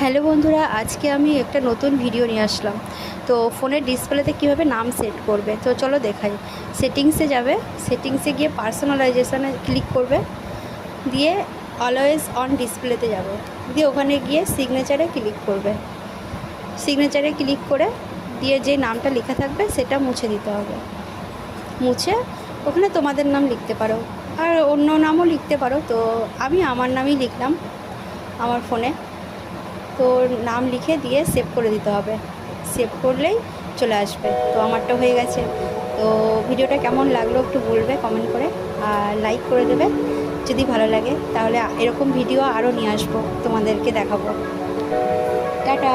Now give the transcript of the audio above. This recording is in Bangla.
হ্যালো বন্ধুরা, আজকে আমি একটা নতুন ভিডিও নিয়ে আসলাম। তো ফোনের ডিসপ্লেতে কীভাবে নাম সেট করবে? তো চলো দেখাই। সেটিংসে যাবে। সেটিংসে গিয়ে পার্সোনালাইজেশানে ক্লিক করবে। দিয়ে অলওয়েজ অন ডিসপ্লেতে যাবে। দিয়ে ওখানে গিয়ে সিগনেচারে ক্লিক করবে। সিগনেচারে ক্লিক করে দিয়ে যে নামটা লেখা থাকবে, সেটা মুছে দিতে হবে। মুছে ওখানে তোমাদের নাম লিখতে পারো। আর অন্য নামও লিখতে পারো। তো আমি আমার নামই লিখলাম আমার ফোনে। তো নাম লিখে দিয়ে সেভ করে দিতে হবে। সেভ করলেই চলে আসবে। তো আমারটা হয়ে গেছে। তো ভিডিওটা কেমন লাগল একটু বলবে কমেন্ট করে। আর লাইক করে দেবে। যদি ভালো লাগে, তাহলে এরকম ভিডিও আরও নিয়ে আসব। তোমাদেরকে দেখাবো। টাটা!